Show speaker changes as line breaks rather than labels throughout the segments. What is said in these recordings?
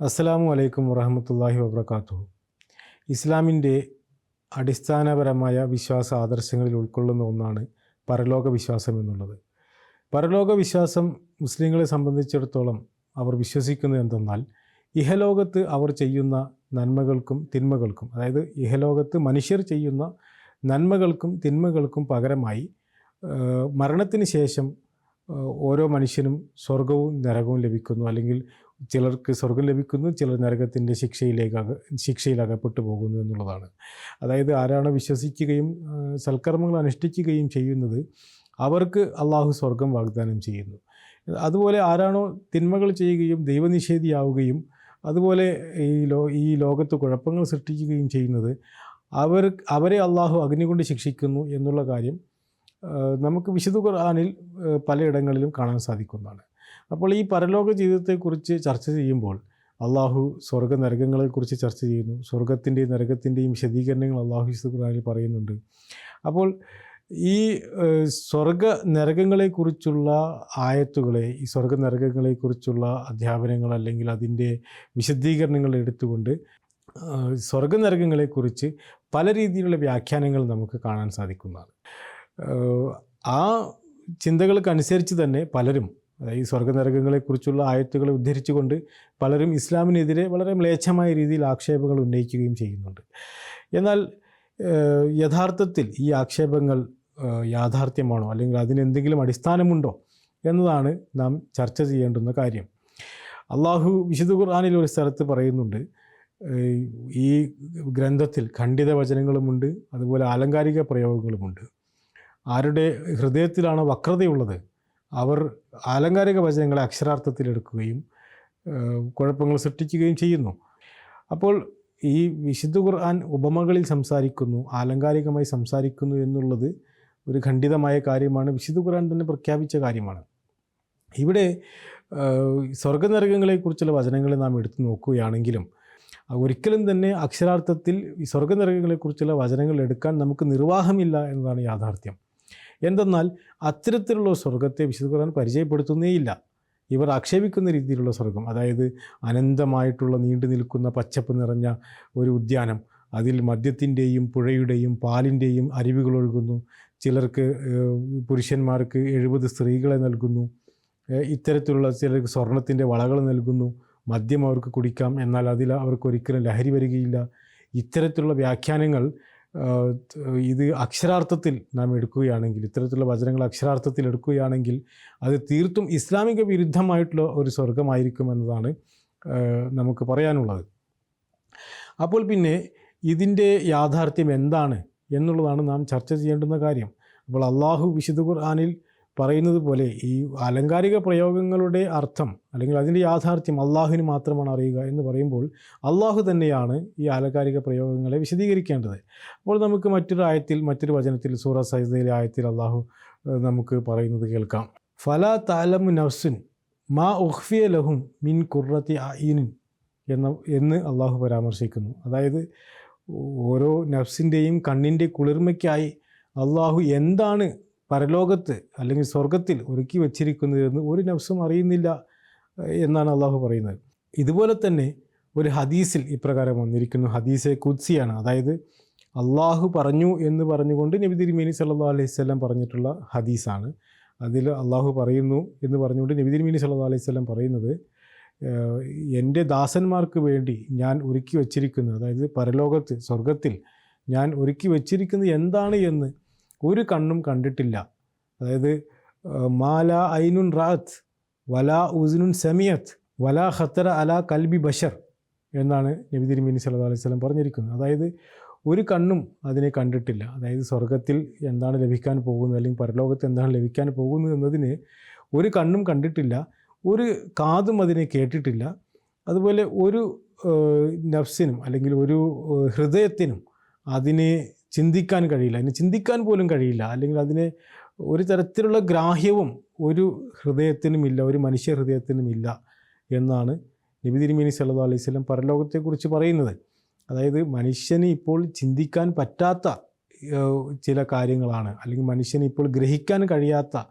അസ്സലാമു അലൈക്കും വറഹമത്തല്ലാഹി വബർക്കാത്തു ഇസ്ലാമിന്റെ അടിസ്ഥാനപരമായ വിശ്വാസ ആദർശങ്ങളിൽ ഉൾക്കൊള്ളുന്ന ഒന്നാണ് പരലോക വിശ്വാസം എന്നുള്ളത്. പരലോക വിശ്വാസം മുസ്ലിങ്ങളെ സംബന്ധിച്ചിടത്തോളം അവർ വിശ്വസിക്കുന്നത് എന്തെന്നാൽ ഇഹലോകത്ത് അവർ ചെയ്യുന്ന നന്മകൾക്കും തിന്മകൾക്കും അതായത് ഇഹലോകത്ത് മനുഷ്യർ ചെയ്യുന്ന നന്മകൾക്കും തിന്മകൾക്കും പകരമായി മരണത്തിന് ശേഷം ഓരോ മനുഷ്യനും സ്വർഗവും നരകവും ലഭിക്കുന്നു. അല്ലെങ്കിൽ ചിലർക്ക് സ്വർഗം ലഭിക്കുന്നു ചിലർ നരകത്തിന്റെ ശിക്ഷയിലേക്ക് ശിക്ഷയിൽ അകപ്പെട്ടു പോകുന്നു എന്നുള്ളതാണ്. അതായത് ആരാണ് വിശ്വസിക്കുകയും സൽക്കർമ്മങ്ങൾ അനുഷ്ഠിക്കുകയും ചെയ്യുന്നത് അവർക്ക് അള്ളാഹു സ്വർഗം വാഗ്ദാനം ചെയ്യുന്നു. അതുപോലെ ആരാണോ തിന്മകൾ ചെയ്യുകയും ദൈവനിഷേധിയാവുകയും അതുപോലെ ഈ ലോ ഈ ലോകത്ത് കുഴപ്പങ്ങൾ സൃഷ്ടിക്കുകയും ചെയ്യുന്നത് അവർ അവരെ അള്ളാഹു അഗ്നി കൊണ്ട് ശിക്ഷിക്കുന്നു എന്നുള്ള കാര്യം നമുക്ക് വിശുദ്ധ ഖുർആാനിൽ പലയിടങ്ങളിലും കാണാൻ സാധിക്കുന്നതാണ്. അപ്പോൾ ഈ പരലോക ജീവിതത്തെക്കുറിച്ച് ചർച്ച ചെയ്യുമ്പോൾ അള്ളാഹു സ്വർഗ നരകങ്ങളെക്കുറിച്ച് ചർച്ച ചെയ്യുന്നു. സ്വർഗത്തിന്റെയും നരകത്തിന്റെയും വിശദീകരണങ്ങൾ അള്ളാഹു ഖുർആനിൽ പറയുന്നുണ്ട്. അപ്പോൾ ഈ സ്വർഗ നരകങ്ങളെക്കുറിച്ചുള്ള ആയത്തുകളെ ഈ സ്വർഗ നരകങ്ങളെക്കുറിച്ചുള്ള അധ്യാപനങ്ങൾ അല്ലെങ്കിൽ അതിന്റെ വിശദീകരണങ്ങൾ എടുത്തുകൊണ്ട് സ്വർഗ നരകങ്ങളെക്കുറിച്ച് പല രീതിയിലുള്ള വ്യാഖ്യാനങ്ങൾ നമുക്ക് കാണാൻ സാധിക്കുന്നതാണ്. ആ ചിന്തകൾക്കനുസരിച്ച് തന്നെ പലരും അതായത് ഈ സ്വർഗനരകങ്ങളെക്കുറിച്ചുള്ള ആയത്തുകളെ ഉദ്ധരിച്ചുകൊണ്ട് പലരും ഇസ്ലാമിനെതിരെ വളരെ മ്ലേച്ഛമായ രീതിയിൽ ആക്ഷേപങ്ങൾ ഉന്നയിക്കുകയും ചെയ്യുന്നുണ്ട്. എന്നാൽ യഥാർത്ഥത്തിൽ ഈ ആക്ഷേപങ്ങൾ യാഥാർത്ഥ്യമാണോ? അല്ലെങ്കിൽ അതിനെന്തെങ്കിലും അടിസ്ഥാനമുണ്ടോ? എന്നതാണ് നാം ചർച്ച ചെയ്യേണ്ടുന്ന കാര്യം. അള്ളാഹു വിശുദ്ധ ഖുർആാനിൽ ഒരു സ്ഥലത്ത് പറയുന്നുണ്ട് ഈ ഗ്രന്ഥത്തിൽ ഖണ്ഡിത വചനങ്ങളുമുണ്ട് അതുപോലെ ആലങ്കാരിക പ്രയോഗങ്ങളുമുണ്ട്. ആരുടെ ഹൃദയത്തിലാണ് വക്രതയുള്ളത് അവർ ആലങ്കാരിക വചനങ്ങളെ അക്ഷരാർത്ഥത്തിലെടുക്കുകയും കുഴപ്പങ്ങൾ സൃഷ്ടിക്കുകയും ചെയ്യുന്നു. അപ്പോൾ ഈ വിശുദ്ധ ഖുർആൻ ഉപമകളിൽ സംസാരിക്കുന്നു ആലങ്കാരികമായി സംസാരിക്കുന്നു എന്നുള്ളത് ഒരു ഖണ്ഡിതമായ കാര്യമാണ്. വിശുദ്ധ ഖുർആൻ തന്നെ പ്രഖ്യാപിച്ച കാര്യമാണ്. ഇവിടെ സ്വർഗനരകങ്ങളെക്കുറിച്ചുള്ള വചനങ്ങൾ നാം എടുത്തു നോക്കുകയാണെങ്കിലും ഒരിക്കലും തന്നെ അക്ഷരാർത്ഥത്തിൽ ഈ സ്വർഗനരകങ്ങളെക്കുറിച്ചുള്ള വചനങ്ങൾ എടുക്കാൻ നമുക്ക് നിർവാഹമില്ല എന്നതാണ് യാഥാർത്ഥ്യം. എന്തെന്നാൽ അത്തരത്തിലുള്ള സ്വർഗത്തെ വിശുദ്ധ ഖുർആൻ പരിചയപ്പെടുത്തുന്നേയില്ല. ഇവർ ആക്ഷേപിക്കുന്ന രീതിയിലുള്ള സ്വർഗം അതായത് അനന്തമായിട്ടുള്ള നീണ്ടു നിൽക്കുന്ന പച്ചപ്പ് നിറഞ്ഞ ഒരു ഉദ്യാനം അതിൽ മദ്യത്തിന്റെയും പുഴയുടെയും പാലിന്റെയും അരുവികൾ ഒഴുകുന്നു ചിലർക്ക് പുരുഷന്മാർക്ക് എഴുപത് സ്ത്രീകളെ നൽകുന്നു ഇത്തരത്തിലുള്ള ചിലർക്ക് സ്വർണത്തിന്റെ വളകൾ നൽകുന്നു മദ്യം അവർക്ക് കുടിക്കാം എന്നാൽ അതിൽ അവർക്ക് ഒരിക്കലും ലഹരി വരികയില്ല. ഇത്തരത്തിലുള്ള വ്യാഖ്യാനങ്ങൾ ഇത് അക്ഷരാർത്ഥത്തിൽ നാം എടുക്കുകയാണെങ്കിൽ ഇത്തരത്തിലുള്ള വചനങ്ങൾ അക്ഷരാർത്ഥത്തിൽ എടുക്കുകയാണെങ്കിൽ അത് തീർത്തും ഇസ്ലാമിക വിരുദ്ധമായിട്ടുള്ള ഒരു സ്വർഗമായിരിക്കും എന്നതാണ് നമുക്ക് പറയാനുള്ളത്. അപ്പോൾ പിന്നെ ഇതിന്റെ യാഥാർത്ഥ്യം എന്താണ് എന്നുള്ളതാണ് നാം ചർച്ച ചെയ്യേണ്ടുന്ന കാര്യം. അപ്പോൾ അള്ളാഹു വിശുദ്ധ ഖുർആാനിൽ പറയുന്നത് പോലെ ഈ അലങ്കാരിക പ്രയോഗങ്ങളുടെ അർത്ഥം അല്ലെങ്കിൽ അതിന്റെ യാഥാർത്ഥ്യം അള്ളാഹുവിന് മാത്രമാണ് അറിയുക എന്ന് പറയുമ്പോൾ അള്ളാഹു തന്നെയാണ് ഈ അലങ്കാരിക പ്രയോഗങ്ങളെ വിശദീകരിക്കേണ്ടത്. അപ്പോൾ നമുക്ക് മറ്റൊരു ആയത്തിൽ മറ്റൊരു വചനത്തിൽ സൂറ സൈദയിലെ ആയത്തിൽ അള്ളാഹു നമുക്ക് പറയുന്നത് കേൾക്കാം. ഫല താലമു നഫ്സുൻ മാ ഉഹ്ഫിയ ലഹും മിൻ കുറത്തി അയിനിൻ എന്ന എന്ന് അള്ളാഹു പരാമർശിക്കുന്നു. അതായത് ഓരോ നഫ്സിന്റെയും കണ്ണിന്റെ കുളിർമയ്ക്കായി അള്ളാഹു എന്താണ് പരലോകത്ത് അല്ലെങ്കിൽ സ്വർഗത്തിൽ ഒരുക്കി വച്ചിരിക്കുന്നതെന്ന് ഒരു നഫ്സും അറിയുന്നില്ല എന്നാണ് അള്ളാഹു പറയുന്നത്. ഇതുപോലെ തന്നെ ഒരു ഹദീസിൽ ഇപ്രകാരം വന്നിരിക്കുന്നു. ഹദീസെ കുദ്സിയാണ് അതായത് അള്ളാഹു പറഞ്ഞു എന്ന് പറഞ്ഞുകൊണ്ട് നബി തിരുമേനി സല്ലാ അലൈഹി സ്വലം പറഞ്ഞിട്ടുള്ള ഹദീസാണ്. അതിൽ അള്ളാഹു പറയുന്നു എന്ന് പറഞ്ഞുകൊണ്ട് നബി തിരുമേനി സല്ലാ അലൈഹി സ്വലം പറയുന്നത് എന്റെ ദാസന്മാർക്ക് വേണ്ടി ഞാൻ ഒരുക്കി വച്ചിരിക്കുന്നത് അതായത് പരലോകത്ത് സ്വർഗത്തിൽ ഞാൻ ഒരുക്കി വച്ചിരിക്കുന്നത് എന്താണ് എന്ന് ഒരു കണ്ണും കണ്ടിട്ടില്ല. അതായത് മാല ഐനുൻ റാത്ത് വലാ ഉസ്നുൻ സമിയത്ത് വലാ ഖത്തറ അല കൽബി ബഷർ എന്നാണ് നബി തിരുമേനി സല്ലു അലൈഹി വസല്ലം പറഞ്ഞിരിക്കുന്നത്. അതായത് ഒരു കണ്ണും അതിനെ കണ്ടിട്ടില്ല. അതായത് സ്വർഗത്തിൽ എന്താണ് ലഭിക്കാൻ പോകുന്നത് അല്ലെങ്കിൽ പരലോകത്ത് എന്താണ് ലഭിക്കാൻ പോകുന്നത് എന്നതിന് ഒരു കണ്ണും കണ്ടിട്ടില്ല. ഒരു കാതും അതിനെ കേട്ടിട്ടില്ല. അതുപോലെ ഒരു നഫ്സിനും അല്ലെങ്കിൽ ഒരു ഹൃദയത്തിനും അതിനെ ചിന്തിക്കാൻ കഴിയില്ല. അതിന് ചിന്തിക്കാൻ പോലും കഴിയില്ല. അല്ലെങ്കിൽ അതിന് ഒരു തരത്തിലുള്ള ഗ്രാഹ്യവും ഒരു ഹൃദയത്തിനുമില്ല ഒരു മനുഷ്യ ഹൃദയത്തിനുമില്ല എന്നാണ് നബി തിരുമേനി സല്ലു അലൈഹി സ്വലം പരലോകത്തെക്കുറിച്ച് പറയുന്നത്. അതായത് മനുഷ്യന് ഇപ്പോൾ ചിന്തിക്കാൻ പറ്റാത്ത ചില കാര്യങ്ങളാണ്. അല്ലെങ്കിൽ മനുഷ്യന് ഇപ്പോൾ ഗ്രഹിക്കാൻ കഴിയാത്ത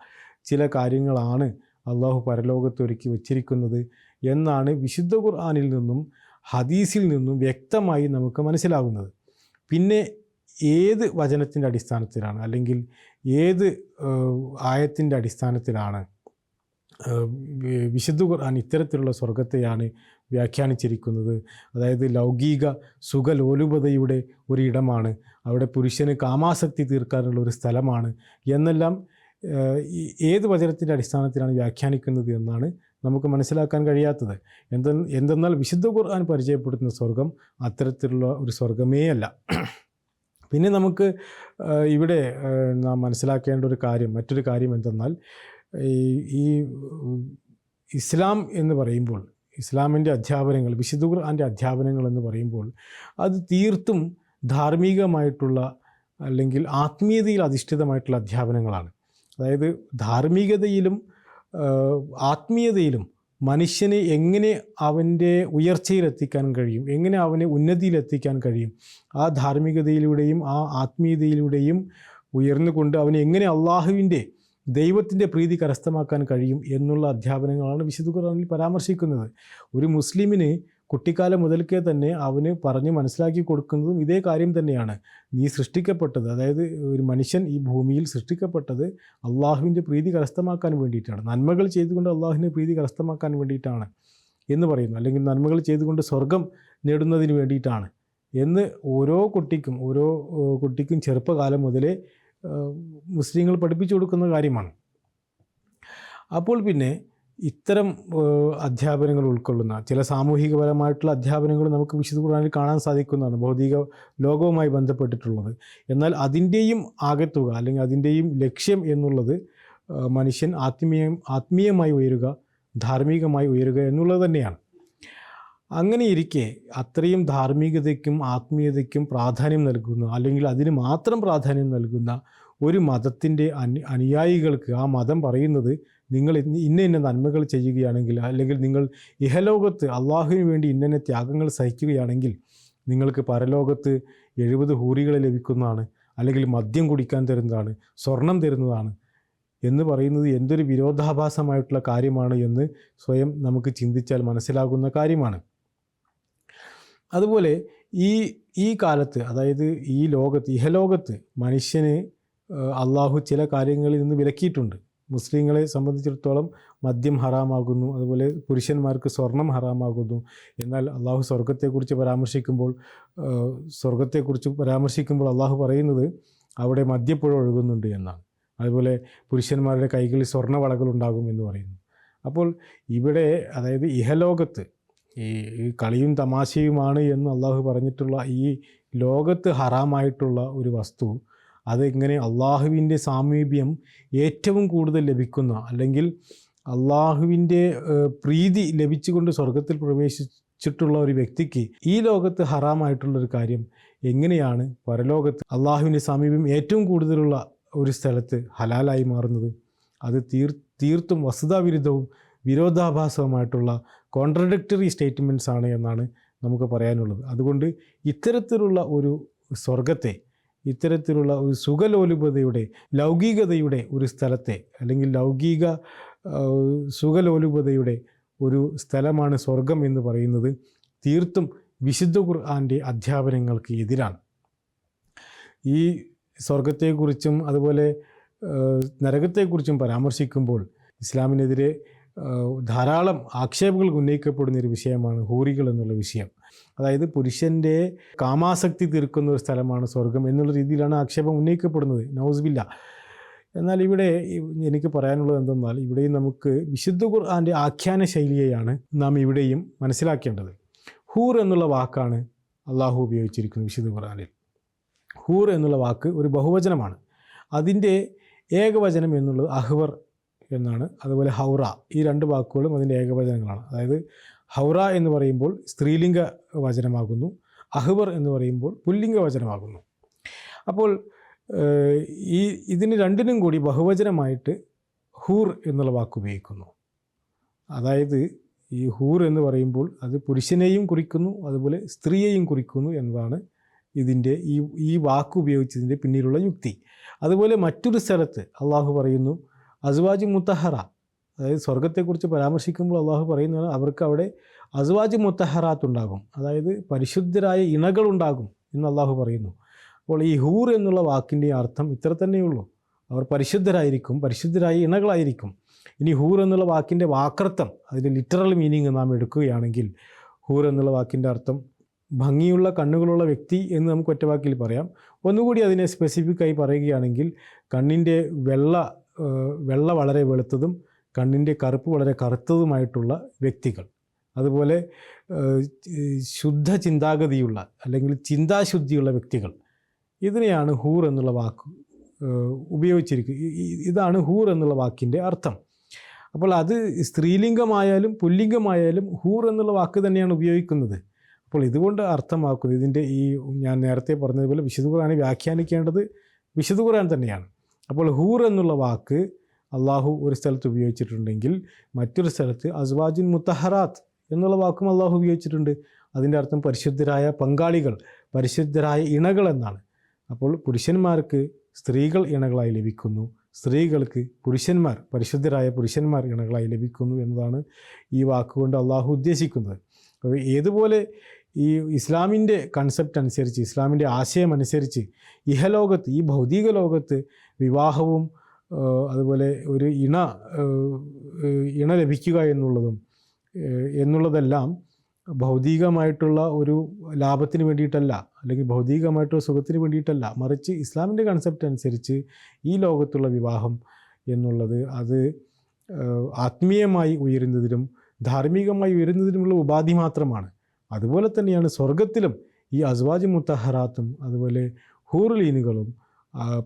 ചില കാര്യങ്ങളാണ് അള്ളാഹു പരലോകത്ത് ഒരുക്കി വച്ചിരിക്കുന്നത് എന്നാണ് വിശുദ്ധ ഖുർആാനിൽ നിന്നും ഹദീസിൽ നിന്നും വ്യക്തമായി നമുക്ക് മനസ്സിലാകുന്നത്. പിന്നെ ഏത് വചനത്തിന്റെ അടിസ്ഥാനത്തിലാണ്? അല്ലെങ്കിൽ ഏത് ആയത്തിന്റെ അടിസ്ഥാനത്തിലാണ്? വിശുദ്ധ ഖുർആൻ ഇത്തരത്തിലുള്ള സ്വർഗത്തെയാണ് വ്യാഖ്യാനിച്ചിരിക്കുന്നത്. അതായത് ലൗകിക സുഖലോലുപതയുടെ ഒരിടമാണ്. അവിടെ പുരുഷന് കാമാസക്തി തീർക്കാനുള്ള ഒരു സ്ഥലമാണ്. എന്നെല്ലാം ഏത് വചനത്തിന്റെ അടിസ്ഥാനത്തിലാണ് വ്യാഖ്യാനിക്കുന്നത് എന്നാണ് നമുക്ക് മനസ്സിലാക്കാൻ കഴിയാത്തത്. എന്തെന്നാൽ വിശുദ്ധ ഖുർആൻ പരിചയപ്പെടുത്തുന്ന സ്വർഗം അത്തരത്തിലുള്ള ഒരു സ്വർഗമേ അല്ല പിന്നെ നമുക്ക് ഇവിടെ നാം മനസ്സിലാക്കേണ്ട ഒരു കാര്യം മറ്റൊരു കാര്യം എന്തെന്നാൽ ഈ ഇസ്ലാം എന്ന് പറയുമ്പോൾ ഇസ്ലാമിന്റെ അധ്യാപനങ്ങൾ വിശുദ്ധ ഖുർആന്റെ അധ്യാപനങ്ങൾ എന്ന് പറയുമ്പോൾ അത് തീർത്തും ധാർമ്മികമായിട്ടുള്ള അല്ലെങ്കിൽ ആത്മീയതയിൽ അധിഷ്ഠിതമായിട്ടുള്ള അധ്യാപനങ്ങളാണ്. അതായത് ധാർമ്മികതയിലും ആത്മീയതയിലും മനുഷ്യനെ എങ്ങനെ അവന്റെ ഉയർച്ചയിലെത്തിക്കാൻ കഴിയും? എങ്ങനെ അവനെ ഉന്നതിയിലെത്തിക്കാൻ കഴിയും? ആ ധാർമ്മികതയിലൂടെയും ആ ആത്മീയതയിലൂടെയും ഉയർന്നുകൊണ്ട് അവനെ എങ്ങനെ അള്ളാഹുവിന്റെ ദൈവത്തിന്റെ പ്രീതി കരസ്ഥമാക്കാൻ കഴിയും എന്നുള്ള അധ്യാപനങ്ങളാണ് വിശുദ്ധ ഖുറാനിൽ പരാമർശിക്കുന്നത്. ഒരു മുസ്ലിമിന് കുട്ടിക്കാലം മുതൽക്കേ തന്നെ അവന് പറഞ്ഞ് മനസ്സിലാക്കി കൊടുക്കുന്നതും ഇതേ കാര്യം തന്നെയാണ്. നീ സൃഷ്ടിക്കപ്പെട്ടത് അതായത് ഒരു മനുഷ്യൻ ഈ ഭൂമിയിൽ സൃഷ്ടിക്കപ്പെട്ടത് അള്ളാഹുവിന്റെ പ്രീതി കരസ്ഥമാക്കാൻ വേണ്ടിയിട്ടാണ്. നന്മകൾ ചെയ്തുകൊണ്ട് അള്ളാഹുവിന്റെ പ്രീതി കരസ്ഥമാക്കാൻ വേണ്ടിയിട്ടാണ് എന്ന് പറയുന്നു. അല്ലെങ്കിൽ നന്മകൾ ചെയ്തുകൊണ്ട് സ്വർഗം നേടുന്നതിന് വേണ്ടിയിട്ടാണ് എന്ന് ഓരോ കുട്ടിക്കും ഓരോ കുട്ടിക്കും ചെറുപ്പകാലം മുതലേ മുസ്ലിങ്ങൾ പഠിപ്പിച്ചു കൊടുക്കുന്ന കാര്യമാണ്. അപ്പോൾ പിന്നെ ഇത്തരം അധ്യാപനങ്ങൾ ഉൾക്കൊള്ളുന്ന ചില സാമൂഹികപരമായിട്ടുള്ള അധ്യാപനങ്ങൾ നമുക്ക് വിശുദ്ധ ഖുർആനിൽ കാണാൻ സാധിക്കുന്നതാണ് ഭൗതിക ലോകവുമായി ബന്ധപ്പെട്ടിട്ടുള്ളത്. എന്നാൽ അതിന്റെയും ആകത്തുക അല്ലെങ്കിൽ അതിന്റെയും ലക്ഷ്യം എന്നുള്ളത് മനുഷ്യൻ ആത്മീയം ആത്മീയമായി ഉയരുക ധാർമ്മികമായി ഉയരുക എന്നുള്ളത് തന്നെയാണ്. അങ്ങനെ ഇരിക്കെ അത്രയും ധാർമ്മികതയ്ക്കും ആത്മീയതയ്ക്കും പ്രാധാന്യം നൽകുന്ന അല്ലെങ്കിൽ അതിന് മാത്രം പ്രാധാന്യം നൽകുന്ന ഒരു മതത്തിന്റെ അനു അനുയായികൾക്ക് ആ മതം പറയുന്നത് നിങ്ങൾ ഇന്ന ഇന്ന നന്മകൾ ചെയ്യുകയാണെങ്കിൽ അല്ലെങ്കിൽ നിങ്ങൾ ഇഹലോകത്ത് അള്ളാഹുവിന് വേണ്ടി ഇന്ന ത്യാഗങ്ങൾ സഹിക്കുകയാണെങ്കിൽ നിങ്ങൾക്ക് പരലോകത്ത് എഴുപത് ഹൂറികൾ ലഭിക്കുന്നതാണ്. അല്ലെങ്കിൽ മദ്യം കുടിക്കാൻ തരുന്നതാണ് സ്വർണം തരുന്നതാണ് എന്ന് പറയുന്നത് എന്തൊരു വിരോധാഭാസമായിട്ടുള്ള കാര്യമാണ് എന്ന് സ്വയം നമുക്ക് ചിന്തിച്ചാൽ മനസ്സിലാകുന്ന കാര്യമാണ്. അതുപോലെ ഈ ഈ കാലത്ത് അതായത് ഈ ലോകത്ത് ഇഹലോകത്ത് മനുഷ്യന് അള്ളാഹു ചില കാര്യങ്ങളിൽ നിന്ന് വിലക്കിയിട്ടുണ്ട്. മുസ്ലിങ്ങളെ സംബന്ധിച്ചിടത്തോളം മദ്യം ഹറാമാകുന്നു. അതുപോലെ പുരുഷന്മാർക്ക് സ്വർണം ഹറാമാകുന്നു. എന്നാൽ അള്ളാഹു സ്വർഗത്തെക്കുറിച്ച് പരാമർശിക്കുമ്പോൾ സ്വർഗത്തെക്കുറിച്ച് പരാമർശിക്കുമ്പോൾ അള്ളാഹു പറയുന്നത് അവിടെ മദ്യപ്പുഴ ഒഴുകുന്നുണ്ട് എന്നാണ്. അതുപോലെ പുരുഷന്മാരുടെ കൈകളിൽ സ്വർണവളകൾ ഉണ്ടാകും എന്ന് പറയുന്നു. അപ്പോൾ ഇവിടെ അതായത് ഇഹലോകത്ത് ഈ കളിയും തമാശയുമാണ് എന്ന് അള്ളാഹു പറഞ്ഞിട്ടുള്ള ഈ ലോകത്ത് ഹറാമായിട്ടുള്ള ഒരു വസ്തു അതെങ്ങനെ അള്ളാഹുവിന്റെ സാമീപ്യം ഏറ്റവും കൂടുതൽ ലഭിക്കുന്ന അല്ലെങ്കിൽ അള്ളാഹുവിന്റെ പ്രീതി ലഭിച്ചുകൊണ്ട് സ്വർഗത്തിൽ പ്രവേശിച്ചിട്ടുള്ള ഒരു വ്യക്തിക്ക് ഈ ലോകത്ത് ഹറാമായിട്ടുള്ളൊരു കാര്യം എങ്ങനെയാണ് പരലോകത്ത് അള്ളാഹുവിന്റെ സാമീപ്യം ഏറ്റവും കൂടുതലുള്ള ഒരു സ്ഥലത്ത് ഹലാലായി മാറുന്നത്? അത് തീർ തീർത്തും വസ്തുതാവിരുദ്ധവും വിരോധാഭാസവുമായിട്ടുള്ള കോൺട്രഡിക്ടറി സ്റ്റേറ്റ്മെന്റ്സ് ആണ് എന്നാണ് നമുക്ക് പറയാനുള്ളത്. അതുകൊണ്ട് ഇത്തരത്തിലുള്ള ഒരു സ്വർഗത്തെ ഇത്തരത്തിലുള്ള ഒരു സുഖലോലുപതയുടെ ലൗകികതയുടെ ഒരു സ്ഥലത്തെ അല്ലെങ്കിൽ ലൗകിക സുഖലോലുപതയുടെ ഒരു സ്ഥലമാണ് സ്വർഗം എന്ന് പറയുന്നത് തീർത്തും വിശുദ്ധ ഖുർആന്റെ അധ്യാപനങ്ങൾക്ക് എതിരാണ്. ഈ സ്വർഗത്തെക്കുറിച്ചും അതുപോലെ നരകത്തെക്കുറിച്ചും പരാമർശിക്കുമ്പോൾ ഇസ്ലാമിനെതിരെ ധാരാളം ആക്ഷേപങ്ങൾ ഉന്നയിക്കപ്പെടുന്ന ഒരു വിഷയമാണ് ഹൂറികൾ എന്നുള്ള വിഷയം. അതായത് പുരുഷന്റെ കാമാസക്തി തീർക്കുന്ന ഒരു സ്ഥലമാണ് സ്വർഗം എന്നുള്ള രീതിയിലാണ് ആക്ഷേപം ഉന്നയിക്കപ്പെടുന്നത്. നൗസ്ബില്ല. എന്നാൽ ഇവിടെ എനിക്ക് പറയാനുള്ളത് എന്തെന്നാൽ ഇവിടെയും നമുക്ക് വിശുദ്ധ ഖുർആാന്റെ ആഖ്യാന ശൈലിയെയാണ് നാം ഇവിടെയും മനസ്സിലാക്കേണ്ടത്. ഹൂർ എന്നുള്ള വാക്കാണ് അള്ളാഹു ഉപയോഗിച്ചിരിക്കുന്നത് വിശുദ്ധ ഖുർആാനിൽ. ഹൂർ എന്നുള്ള വാക്ക് ഒരു ബഹുവചനമാണ്. അതിന്റെ ഏകവചനം എന്നുള്ളത് അഹ്വർ എന്നാണ്. അതുപോലെ ഹൗറ ഈ രണ്ട് വാക്കുകളും അതിന്റെ ഏകവചനങ്ങളാണ്. അതായത് ഹൗറ എന്ന് പറയുമ്പോൾ സ്ത്രീലിംഗ വചനമാകുന്നു. അഹ്ബർ എന്ന് പറയുമ്പോൾ പുല്ലിംഗ വചനമാകുന്നു. അപ്പോൾ ഈ ഇതിന് രണ്ടിനും കൂടി ബഹുവചനമായിട്ട് ഹൂർ എന്നുള്ള വാക്ക് ഉപയോഗിക്കുന്നു. അതായത് ഈ ഹൂർ എന്ന് പറയുമ്പോൾ അത് പുരുഷനെയും കുറിക്കുന്നു അതുപോലെ സ്ത്രീയെയും കുറിക്കുന്നു എന്നതാണ് ഇതിന്റെ ഈ ഈ വാക്ക് ഉപയോഗിച്ചതിന്റെ പിന്നിലുള്ള യുക്തി. അതുപോലെ മറ്റൊരു സ്ഥലത്ത് അള്ളാഹു പറയുന്നു അസ്വാജ് മുത്തഹറ അതായത് സ്വർഗത്തെക്കുറിച്ച് പരാമർശിക്കുമ്പോൾ അള്ളാഹു പറയുന്നത് അവർക്ക് അവിടെ അസ്വാജ് മുത്തഹറാത്ത് ഉണ്ടാകും. അതായത് പരിശുദ്ധരായ ഇണകളുണ്ടാകും എന്ന് അള്ളാഹു പറയുന്നു. അപ്പോൾ ഈ ഹൂർ എന്നുള്ള വാക്കിന്റെ അർത്ഥം ഇത്ര തന്നെയുള്ളൂ അവർ പരിശുദ്ധരായിരിക്കും പരിശുദ്ധരായ ഇണകളായിരിക്കും. ഇനി ഹൂർ എന്നുള്ള വാക്കിന്റെ വാക്കർത്ഥം അതിന്റെ ലിറ്ററൽ മീനിങ് നാം എടുക്കുകയാണെങ്കിൽ ഹൂർ എന്നുള്ള വാക്കിന്റെ അർത്ഥം ഭംഗിയുള്ള കണ്ണുകളുള്ള വ്യക്തി എന്ന് നമുക്ക് ഒറ്റവാക്കിൽ പറയാം. ഒന്നുകൂടി അതിനെ സ്പെസിഫിക്കായി പറയുകയാണെങ്കിൽ കണ്ണിന്റെ വെള്ള വെള്ള വളരെ വെളുത്തതും കണ്ണിന്റെ കറുപ്പ് വളരെ കറുത്തതുമായിട്ടുള്ള വ്യക്തികൾ. അതുപോലെ ശുദ്ധ ചിന്താഗതിയുള്ള അല്ലെങ്കിൽ ചിന്താശുദ്ധിയുള്ള വ്യക്തികൾ. ഇതിനെയാണ് ഹൂർ എന്നുള്ള വാക്ക് ഉപയോഗിച്ചിരിക്കുക ഇതാണ് ഹൂർ എന്നുള്ള വാക്കിന്റെ അർത്ഥം. അപ്പോൾ അത് സ്ത്രീലിംഗമായാലും പുല്ലിംഗമായാലും ഹൂർ എന്നുള്ള വാക്ക് തന്നെയാണ് ഉപയോഗിക്കുന്നത്. അപ്പോൾ ഇതുകൊണ്ട് അർത്ഥമാക്കുന്നത് ഇതിന്റെ ഈ ഞാൻ നേരത്തെ പറഞ്ഞതുപോലെ വിശുദ്ധ ഖുറാനെ വ്യാഖ്യാനിക്കേണ്ടത് വിശുദ്ധ ഖുറാൻ തന്നെയാണ്. അപ്പോൾ ഹൂർ എന്നുള്ള വാക്ക് അള്ളാഹു ഒരു സ്ഥലത്ത് ഉപയോഗിച്ചിട്ടുണ്ടെങ്കിൽ മറ്റൊരു സ്ഥലത്ത് അസ്വാജിൻ മുത്തഹറാത്ത് എന്നുള്ള വാക്കും അള്ളാഹു ഉപയോഗിച്ചിട്ടുണ്ട്. അതിന്റെ അർത്ഥം പരിശുദ്ധരായ പങ്കാളികൾ പരിശുദ്ധരായ ഇണകൾ എന്നാണ്. അപ്പോൾ പുരുഷന്മാർക്ക് സ്ത്രീകൾ ഇണകളായി ലഭിക്കുന്നു. സ്ത്രീകൾക്ക് പുരുഷന്മാർ പരിശുദ്ധരായ പുരുഷന്മാർ ഇണകളായി ലഭിക്കുന്നു എന്നതാണ് ഈ വാക്കുകൊണ്ട് അള്ളാഹു ഉദ്ദേശിക്കുന്നത്. അപ്പോൾ ഏതുപോലെ ഈ ഇസ്ലാമിന്റെ കൺസെപ്റ്റ് അനുസരിച്ച് ഇസ്ലാമിന്റെ ആശയം അനുസരിച്ച് ഇഹലോകത്ത് ഈ ഭൗതിക ലോകത്ത് വിവാഹവും അതുപോലെ ഒരു ഇണ ഇണ ലഭിക്കുക എന്നുള്ളതും എന്നുള്ളതെല്ലാം ഭൗതികമായിട്ടുള്ള ഒരു ലാഭത്തിന് വേണ്ടിയിട്ടല്ല അല്ലെങ്കിൽ ഭൗതികമായിട്ടുള്ള സുഖത്തിന് വേണ്ടിയിട്ടല്ല മറിച്ച് ഇസ്ലാമിന്റെ കൺസെപ്റ്റ് അനുസരിച്ച് ഈ ലോകത്തുള്ള വിവാഹം എന്നുള്ളത് അത് ആത്മീയമായി ഉയരുന്നതിനും ധാർമ്മികമായി ഉയരുന്നതിനുമുള്ള ഉപാധി മാത്രമാണ്. അതുപോലെ തന്നെയാണ് സ്വർഗത്തിലും ഈ അസ്വാജ് മുത്തഹറാത്തും അതുപോലെ ഹൂറുലീനുകളും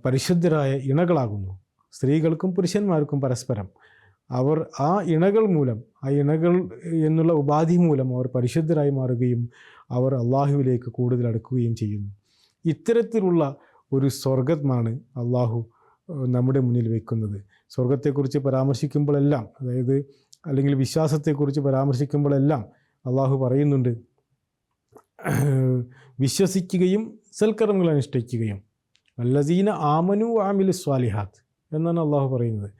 പരിശുദ്ധരായ ഇണകളാകുന്നു. സ്ത്രീകൾക്കും പുരുഷന്മാർക്കും പരസ്പരം. അവർ ആ ഇണകൾ മൂലം ആ ഇണകൾ എന്നുള്ള ഉപാധി മൂലം അവർ പരിശുദ്ധരായി മാറുകയും അവർ അള്ളാഹുവിലേക്ക് കൂടുതൽ അടുക്കുകയും ചെയ്യുന്നു. ഇത്തരത്തിലുള്ള ഒരു സ്വർഗമാണ് അള്ളാഹു നമ്മുടെ മുന്നിൽ വെക്കുന്നത്. സ്വർഗത്തെക്കുറിച്ച് പരാമർശിക്കുമ്പോഴെല്ലാം അതായത് അല്ലെങ്കിൽ വിശ്വാസത്തെക്കുറിച്ച് പരാമർശിക്കുമ്പോഴെല്ലാം അള്ളാഹു പറയുന്നുണ്ട് വിശ്വസിക്കുകയും സൽക്കർമ്മങ്ങൾ അനുഷ്ഠിക്കുകയും. അല്ലസീന ആമനു ആമിൽ സ്വാലിഹാത്ത്. എന്നാണ് അള്ളാഹു പറയുന്നത്.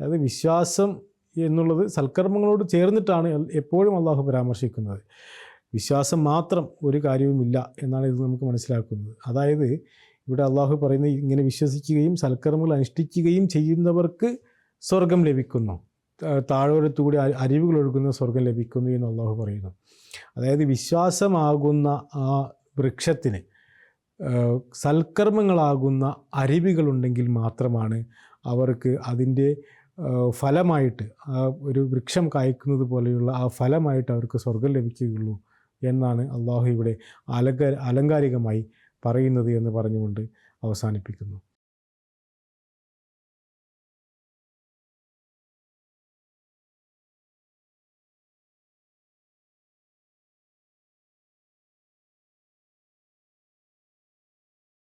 അതായത് വിശ്വാസം എന്നുള്ളത് സൽക്കർമ്മങ്ങളോട് ചേർന്നിട്ടാണ് എപ്പോഴും അള്ളാഹു പരാമർശിക്കുന്നത്. വിശ്വാസം മാത്രം ഒരു കാര്യവുമില്ല എന്നാണ് ഇത് നമുക്ക് മനസ്സിലാക്കുന്നത്. അതായത് ഇവിടെ അള്ളാഹു പറയുന്നത് ഇങ്ങനെ വിശ്വസിക്കുകയും സൽക്കർമ്മങ്ങൾ അനുഷ്ഠിക്കുകയും ചെയ്യുന്നവർക്ക് സ്വർഗം ലഭിക്കുന്നു. താഴ്വരത്തുകൂടി അരിവുകൾ ഒഴുകുന്ന സ്വർഗം ലഭിക്കുന്നു എന്ന് അള്ളാഹു പറയുന്നു. അതായത് വിശ്വാസമാകുന്ന ആ വൃക്ഷത്തിന് സൽക്കർമ്മങ്ങളാകുന്ന അരുവികളുണ്ടെങ്കിൽ മാത്രമാണ് അവർക്ക് അതിന്റെ ഫലമായിട്ട് ആ ഒരു വൃക്ഷം കായ്ക്കുന്നത് പോലെയുള്ള ആ ഫലമായിട്ട് അവർക്ക് സ്വർഗം ലഭിക്കുകയുള്ളൂ എന്നാണ് അള്ളാഹു ഇവിടെ അലങ്ക അലങ്കാരികമായി പറയുന്നത് എന്ന് പറഞ്ഞുകൊണ്ട് അവസാനിപ്പിക്കുന്നു.